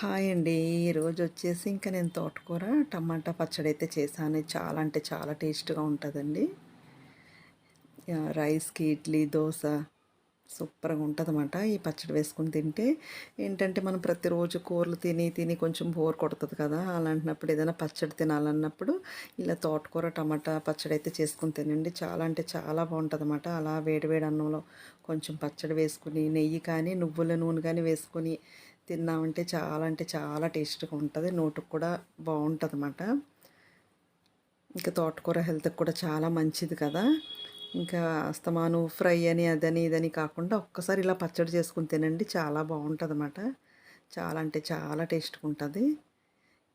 Hi అండి. ఈరోజు వచ్చేసి ఇంకా నేను తోటకూర టమాటా పచ్చడి అయితే చేశాను చాలా అంటే చాలా టేస్ట్గా ఉంటుందండి. రైస్కి ఇడ్లీ దోశ సూపర్గా ఉంటుందన్నమాట. ఈ పచ్చడి వేసుకుని తింటే ఏంటంటే మనం ప్రతిరోజు కూరలు తిని తిని కొంచెం బోర్ కొడుతుంది కదా. అలాంటినప్పుడు ఏదైనా పచ్చడి తినాలన్నప్పుడు ఇలా తోటకూర టమాటా పచ్చడి అయితే చేసుకుని తినండి. చాలా అంటే చాలా బాగుంటుంది అన్నమాట అలా వేడివేడి అన్నంలో కొంచెం పచ్చడి వేసుకుని నెయ్యి కానీ నువ్వుల నూనె కానీ వేసుకొని తిన్నామంటే చాలా అంటే చాలా టేస్ట్గా ఉంటుంది. నోటుకు కూడా బాగుంటుంది అన్నమాట ఇంకా తోటకూర హెల్త్కి కూడా చాలా మంచిది కదా. ఇంకా అస్తమాను ఫ్రై అని అదని ఇదని కాకుండా ఒక్కసారి ఇలా పచ్చడి చేసుకుని తినండి. చాలా బాగుంటుంది అన్నమాట చాలా అంటే చాలా టేస్ట్గా ఉంటుంది.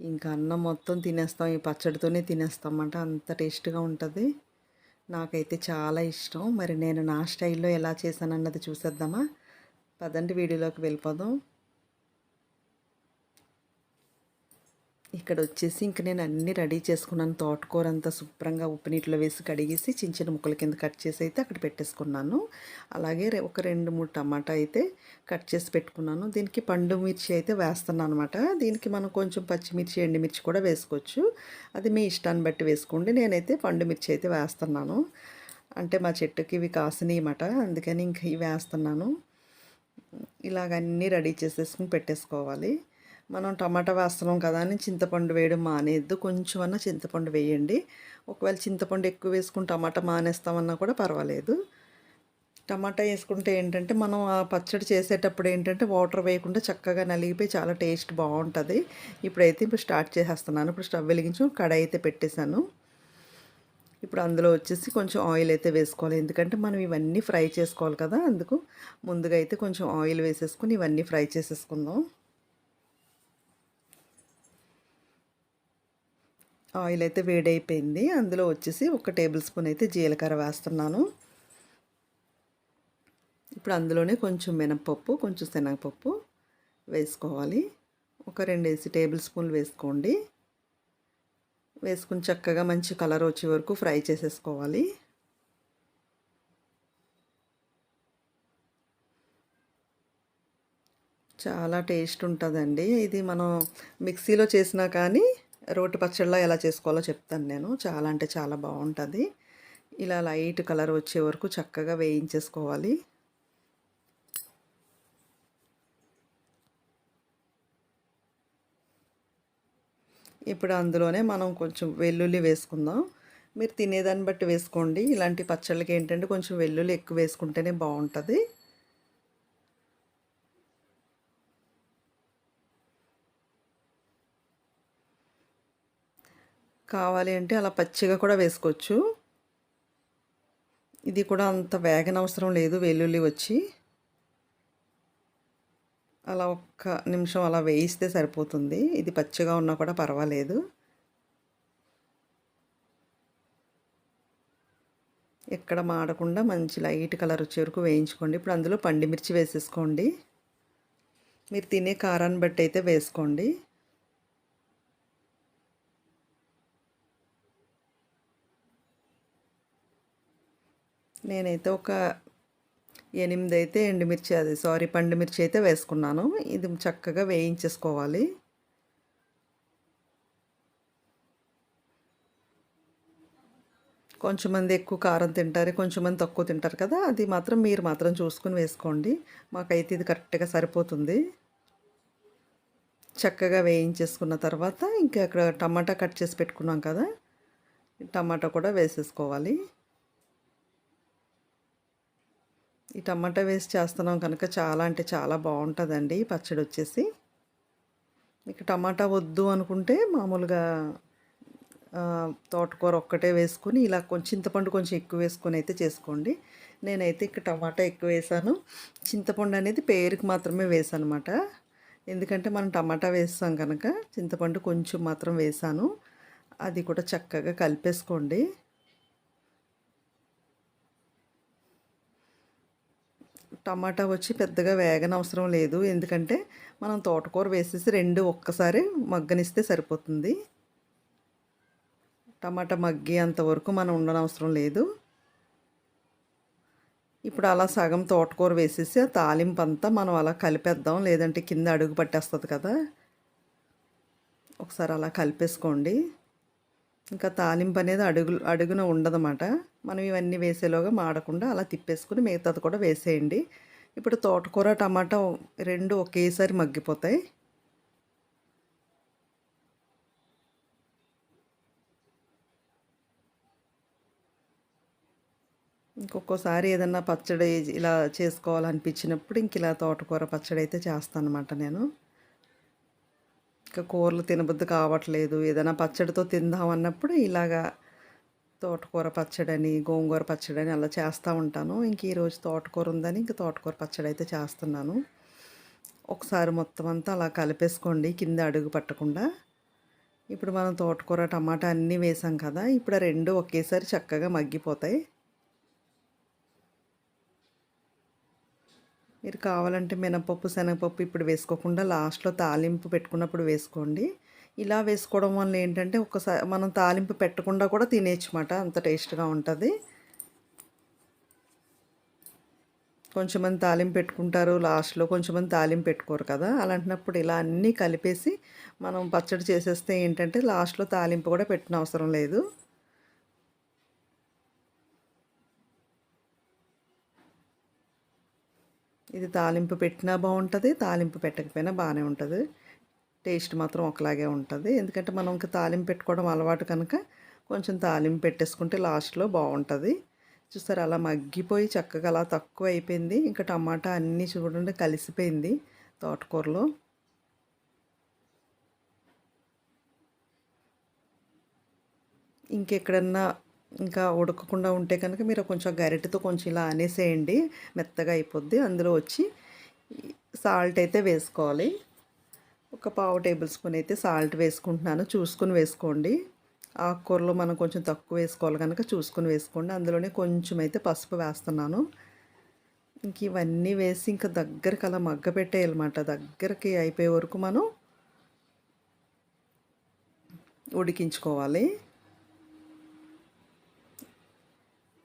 ఇంకా అన్నం మొత్తం తినేస్తాం. ఈ పచ్చడితోనే తినేస్తాం అన్నమాట. అంత టేస్ట్గా ఉంటుంది. నాకైతే చాలా ఇష్టం. మరి నేను నా స్టైల్లో ఎలా చేశానన్నది చూసేద్దామా? పదండి వీడియోలోకి వెళ్ళిపోదాం. ఇక్కడ వచ్చేసి ఇంక నేను అన్నీ రెడీ చేసుకున్నాను. తోటకూర అంతా శుభ్రంగా ఉప్పు నీటిలో వేసి కడిగేసి చిన్న చిన్న ముక్కల కింద కట్ చేసి అయితే అక్కడ పెట్టేసుకున్నాను. అలాగే ఒక రెండు మూడు టమాటా అయితే కట్ చేసి పెట్టుకున్నాను. దీనికి పండు మిర్చి అయితే వేస్తున్నాను అనమాట దీనికి మనం కొంచెం పచ్చిమిర్చి ఎండుమిర్చి కూడా వేసుకోవచ్చు. అది మీ ఇష్టాన్ని బట్టి వేసుకోండి. నేనైతే పండు మిర్చి అయితే వేస్తున్నాను. అంటే మా చెట్టుకి ఇవి కాసినాయి అన్నమాట. అందుకని ఇంక ఇవి వేస్తున్నాను. ఇలాగన్నీ రెడీ చేసేసుకుని పెట్టేసుకోవాలి. మనం టమాటా వేస్తున్నాం కదా అని చింతపండు వేయడం మానేద్దు. కొంచెం అన్నా చింతపండు వేయండి. ఒకవేళ చింతపండు ఎక్కువ వేసుకుని టమాటా మానేస్తామన్నా కూడా పర్వాలేదు. టమాటా వేసుకుంటే ఏంటంటే మనం ఆ పచ్చడి చేసేటప్పుడు ఏంటంటే వాటర్ వేయకుండా చక్కగా నలిగిపోయి చాలా టేస్ట్ బాగుంటుంది. ఇప్పుడైతే ఇప్పుడు స్టార్ట్ చేసేస్తున్నాను. ఇప్పుడు స్టవ్ వెలిగించి కడాయి అయితే పెట్టేశాను. ఇప్పుడు అందులో వచ్చేసి కొంచెం ఆయిల్ అయితే వేసుకోవాలి. ఎందుకంటే మనం ఇవన్నీ ఫ్రై చేసుకోవాలి కదా అందుకు. ముందుగా అయితే కొంచెం ఆయిల్ వేసేసుకుని ఇవన్నీ ఫ్రై చేసేసుకుందాం. ఆయిల్ అయితే వేడైపోయింది. అందులో వచ్చేసి ఒక టేబుల్ స్పూన్ అయితే జీలకర్ర వేస్తున్నాను. ఇప్పుడు అందులోనే కొంచెం మినపప్పు కొంచెం శనగపప్పు వేసుకోవాలి. ఒక రెండేసి టేబుల్ స్పూన్లు వేసుకోండి. వేసుకుని చక్కగా మంచి కలర్ వచ్చే వరకు ఫ్రై చేసేసుకోవాలి. చాలా టేస్ట్ ఉంటుందండి. ఇది మనం మిక్సీలో చేసినా కానీ రోటి పచ్చళ్ళ ఎలా చేసుకోవాలో చెప్తాను నేను. చాలా అంటే చాలా బాగుంటుంది. ఇలా లైట్ కలర్ వచ్చే వరకు చక్కగా వేయించేసుకోవాలి. ఇప్పుడు అందులోనే మనం కొంచెం వెల్లుల్లి వేసుకుందాం. మీరు తినేదాన్ని బట్టి వేసుకోండి. ఇలాంటి పచ్చళ్ళకి ఏంటంటే కొంచెం వెల్లుల్లి ఎక్కువ వేసుకుంటేనే బాగుంటుంది. కావాలి అంటే అలా పచ్చిగా కూడా వేసుకోవచ్చు. ఇది కూడా అంత వేగనవసరం లేదు వెల్లుల్లి వచ్చి. అలా ఒక్క నిమిషం అలా వేయిస్తే సరిపోతుంది. ఇది పచ్చిగా ఉన్నా కూడా పర్వాలేదు. ఎక్కడ మాడకుండా మంచి లైట్ కలర్ వచ్చే వరకు వేయించుకోండి. ఇప్పుడు అందులో పండిమిర్చి వేసేసుకోండి. మీరు తినే కారాన్ని బట్టి అయితే వేసుకోండి. నేనైతే ఒక ఎనిమిది అయితే ఎండుమిర్చి అది సారీ పండుమిర్చి అయితే వేసుకున్నాను. ఇది చక్కగా వేయించేసుకోవాలి. కొంచెం మంది ఎక్కువ కారం తింటారు కొంచెం మంది తక్కువ తింటారు కదా అది మాత్రం మీరు మాత్రం చూసుకుని వేసుకోండి. మాకైతే ఇది కరెక్ట్గా సరిపోతుంది. చక్కగా వేయించేసుకున్న తర్వాత ఇంకా అక్కడ టమాటా కట్ చేసి పెట్టుకున్నాం కదా టమాటా కూడా వేసేసుకోవాలి. ఈ టమాటా వేసి చేస్తున్నాం కనుక చాలా అంటే చాలా బాగుంటుందండి ఈ పచ్చడి వచ్చేసి. మీకు టమాటా వద్దు అనుకుంటే మామూలుగా తోటకూర ఒక్కటే వేసుకొని ఇలా కొంచెం చింతపండు కొంచెం ఎక్కువ వేసుకొని అయితే చేసుకోండి. నేనైతే ఇక్కడ టమాటా ఎక్కువ వేసాను. చింతపండు అనేది పేరుకి మాత్రమే వేసాను అనమాట ఎందుకంటే మనం టమాటా వేస్తాం కనుక చింతపండు కొంచెం మాత్రం వేసాను. అది కూడా చక్కగా కలిపేసుకోండి. టమాటా వచ్చి పెద్దగా వేగనవసరం లేదు. ఎందుకంటే మనం తోటకూర వేసేసి రెండు ఒక్కసారి మగ్గనిస్తే సరిపోతుంది. టమాటా మగ్గి అంతవరకు మనం ఉండనవసరం లేదు. ఇప్పుడు అలా సగం తోటకూర వేసేసి ఆ తాలింపు అంతా మనం అలా కలిపేద్దాం. లేదంటే కింద అడుగు పట్టేస్తుంది కదా. ఒకసారి అలా కలిపేసుకోండి. ఇంకా తాలింపు అనేది అడుగు అడుగున ఉండదన్నమాట. మనం ఇవన్నీ వేసేలోగా మాడకుండా అలా తిప్పేసుకుని మిగతాది కూడా వేసేయండి. ఇప్పుడు తోటకూర టమాటా రెండు ఒకేసారి మగ్గిపోతాయి. ఇంకొకసారి ఏదన్నా పచ్చడి ఇలా చేసుకోవాలనిపించినప్పుడు ఇంక ఇలా తోటకూర పచ్చడి అయితే చేస్తాను అనమాట నేను. ఇంకా కూరలు తినబుద్ధి కావట్లేదు. ఏదైనా పచ్చడితో తిందాం అన్నప్పుడు ఇలాగా తోటకూర పచ్చడి అని గోంగూర పచ్చడి అని అలా చేస్తూ ఉంటాను. ఇంక ఈరోజు తోటకూర ఉందని ఇంక తోటకూర పచ్చడి అయితే చేస్తున్నాను. ఒకసారి మొత్తం అంతా అలా కలిపేసుకోండి కింద అడుగు పట్టకుండా. ఇప్పుడు మనం తోటకూర టమాటా అన్నీ వేసాం కదా ఇప్పుడు రెండు ఒకేసారి చక్కగా మగ్గిపోతాయి. మీరు కావాలంటే మినపప్పు శనగపప్పు ఇప్పుడు వేసుకోకుండా లాస్ట్లో తాలింపు పెట్టుకున్నప్పుడు వేసుకోండి. ఇలా వేసుకోవడం వల్ల ఏంటంటే ఒకసారి మనం తాలింపు పెట్టకుండా కూడా తినేయచ్చమాట అంత టేస్ట్గా ఉంటుంది. కొంచెమంది తాలింపు పెట్టుకుంటారు లాస్ట్లో కొంచెమంది తాలింపు పెట్టుకోరు కదా. అలాంటినప్పుడు ఇలా అన్నీ కలిపేసి మనం పచ్చడి చేసేస్తే ఏంటంటే లాస్ట్లో తాలింపు కూడా పెట్టిన అవసరం లేదు. ఇది తాలింపు పెట్టినా బాగుంటుంది తాలింపు పెట్టకపోయినా బాగానే ఉంటుంది. టేస్ట్ మాత్రం ఒకలాగే ఉంటుంది. ఎందుకంటే మనం ఇంకా తాలింపు పెట్టుకోవడం అలవాటు కనుక కొంచెం తాలింపు పెట్టేసుకుంటే లాస్ట్లో బాగుంటుంది. చూస్తారు అలా మగ్గిపోయి చక్కగా అలా తక్కువ అయిపోయింది. ఇంకా టమాటా అన్నీ చూడండి కలిసిపోయింది తోటకూరలో. ఇంకెక్కడన్నా ఇంకా ఉడకకుండా ఉంటే కనుక మీరు కొంచెం గరిటెతో కొంచెం ఇలా అనేసేయండి. మెత్తగా అయిపోద్ది. అందులో వచ్చి సాల్ట్ అయితే వేసుకోవాలి. ఒక పావు టేబుల్ స్పూన్ అయితే సాల్ట్ వేసుకుంటున్నాను. చూసుకుని వేసుకోండి. ఆకుకూరలో మనం కొంచెం తక్కువ వేసుకోవాలి కనుక చూసుకుని వేసుకోండి. అందులోనే కొంచెం అయితే పసుపు వేస్తున్నాను. ఇంక ఇవన్నీ వేసి ఇంకా దగ్గరికి అలా మగ్గ పెట్టేయాలన్నమాట. దగ్గరికి అయిపోయే వరకు మనం ఉడికించుకోవాలి.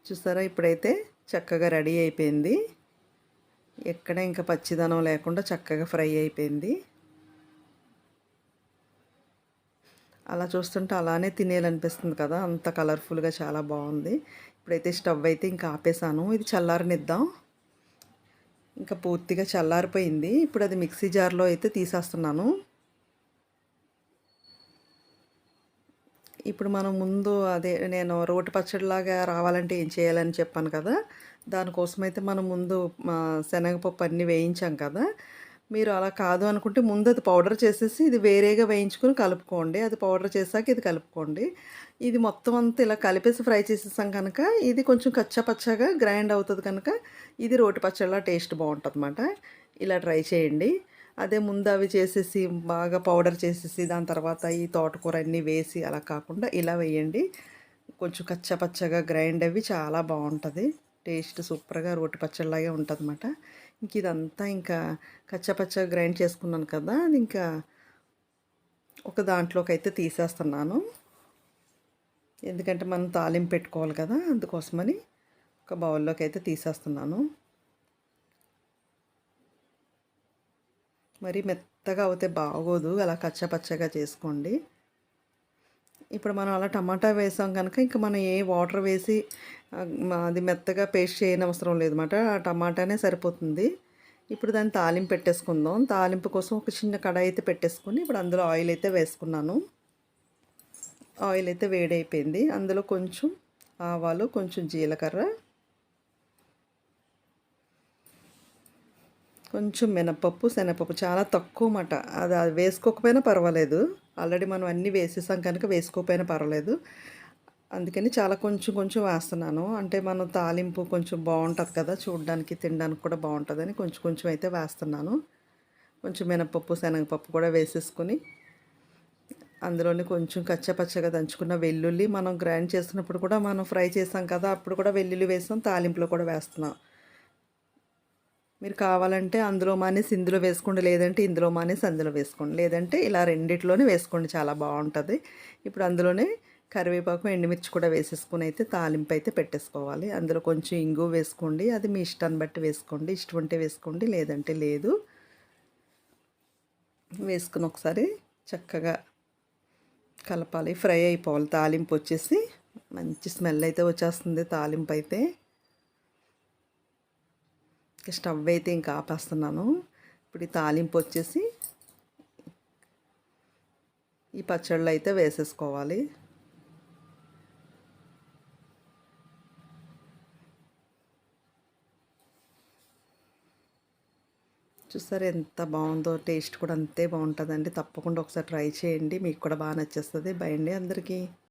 చూసారా? ఇప్పుడైతే చక్కగా రెడీ అయిపోయింది. ఎక్కడ ఇంకా పచ్చిదనం లేకుండా చక్కగా ఫ్రై అయిపోయింది. అలా చూస్తుంటే అలానే తినేయాలనిపిస్తుంది కదా? అంత కలర్ఫుల్గా చాలా బాగుంది. ఇప్పుడైతే స్టవ్ అయితే ఇంకా ఆపేసాను. ఇది చల్లారనిద్దాం. ఇంకా పూర్తిగా చల్లారిపోయింది. ఇప్పుడు అది మిక్సీ జార్లో అయితే తీసేస్తున్నాను. ఇప్పుడు మనం ముందు అదే నేను రోటి పచ్చడిలాగా రావాలంటే ఏం చేయాలని చెప్పాను కదా. దానికోసమైతే మనం ముందు శనగపప్పు అన్నీ వేయించాం కదా. మీరు అలా కాదు అనుకుంటే ముందు అది పౌడర్ చేసేసి ఇది వేరేగా వేయించుకొని కలుపుకోండి. అది పౌడర్ చేసాక ఇది కలుపుకోండి. ఇది మొత్తం అంతా ఇలా కలిపేసి ఫ్రై చేసేసాం కనుక ఇది కొంచెం కచ్చపచ్చగా గ్రైండ్ అవుతుంది కనుక ఇది రోటి పచ్చడిలా టేస్ట్ బాగుంటుంది అన్నమాట ఇలా ట్రై చేయండి. అదే ముందు అవి చేసేసి బాగా పౌడర్ చేసేసి దాని తర్వాత ఈ తోటకూర అన్నీ వేసి అలా కాకుండా ఇలా వేయండి. కొంచెం కచ్చపచ్చగా గ్రైండ్ అవి చాలా బాగుంటుంది. టేస్ట్ సూపర్గా రోటి పచ్చడిలాగే ఉంటుంది అన్నమాట ఇంక ఇదంతా ఇంకా కచ్చపచ్చగా గ్రైండ్ చేసుకున్నాను కదా అది ఇంకా ఒక దాంట్లోకి అయితే తీసేస్తున్నాను. ఎందుకంటే మనం తాలింపు పెట్టుకోవాలి కదా అందుకోసమని ఒక బౌల్లోకి అయితే తీసేస్తున్నాను. మరి మెత్తగా అవుతే బాగోదు. అలా కచ్చపచ్చగా చేసుకోండి. ఇప్పుడు మనం అలా టమాటా వేసాం కనుక ఇంకా మనం ఏ వాటర్ వేసి అది మెత్తగా పేస్ట్ చేయని అవసరం లేదన్నమాట. ఆ టమాటానే సరిపోతుంది. ఇప్పుడు దాన్ని తాలింపు పెట్టేసుకుందాం. తాలింపు కోసం ఒక చిన్న కడాయి అయితే పెట్టేసుకుని ఇప్పుడు అందులో ఆయిల్ అయితే వేసుకున్నాను. ఆయిల్ అయితే వేడైపోయింది. అందులో కొంచెం ఆవాలు కొంచెం జీలకర్ర కొంచెం మినపప్పు శనగపప్పు చాలా తక్కువ మాట. అది అది వేసుకోకపోయినా పర్వాలేదు. ఆల్రెడీ మనం అన్నీ వేసేసాం కనుక వేసుకోకపోయినా పర్వాలేదు. అందుకని చాలా కొంచెం కొంచెం వేస్తున్నాను. అంటే మనం తాలింపు కొంచెం బాగుంటుంది కదా చూడడానికి తినడానికి కూడా బాగుంటుందని కొంచెం కొంచెం అయితే వేస్తున్నాను. కొంచెం మినపప్పు శనగపప్పు కూడా వేసేసుకొని అందులోనే కొంచెం కచ్చపచ్చగా దంచుకున్న వెల్లుల్లి మనం గ్రైండ్ చేసినప్పుడు కూడా మనం ఫ్రై చేసాం కదా అప్పుడు కూడా వెల్లుల్లి వేస్తాం తాలింపులో కూడా వేస్తున్నాం. మీరు కావాలంటే అందులో మానేసి ఇందులో వేసుకోండి లేదంటే ఇందులో మానేసి అందులో వేసుకోండి. లేదంటే ఇలా రెండిట్లోనే వేసుకోండి చాలా బాగుంటుంది. ఇప్పుడు అందులోనే కరివేపాకు ఎండుమిర్చి కూడా వేసేసుకుని అయితే తాలింపు అయితే పెట్టేసుకోవాలి. అందులో కొంచెం ఇంగు వేసుకోండి అది మీ ఇష్టాన్ని బట్టి వేసుకోండి. ఇష్టం ఉంటే వేసుకోండి లేదంటే లేదు. వేసుకుని ఒకసారి చక్కగా కలపాలి ఫ్రై అయిపోవాలి. తాలింపు వచ్చేసి మంచి స్మెల్ అయితే వచ్చేస్తుంది తాలింపు అయితే. స్టవ్ అయితే ఇంకా ఆపేస్తున్నాను. ఇప్పుడు ఈ తాలింపు వచ్చేసి ఈ పచ్చళ్ళు అయితే వేసేసుకోవాలి. చూసారు ఎంత బాగుందో టేస్ట్ కూడా అంతే బాగుంటుందండి. తప్పకుండా ఒకసారి ట్రై చేయండి. మీకు కూడా బాగా నచ్చేస్తుంది. బయండి అందరికీ.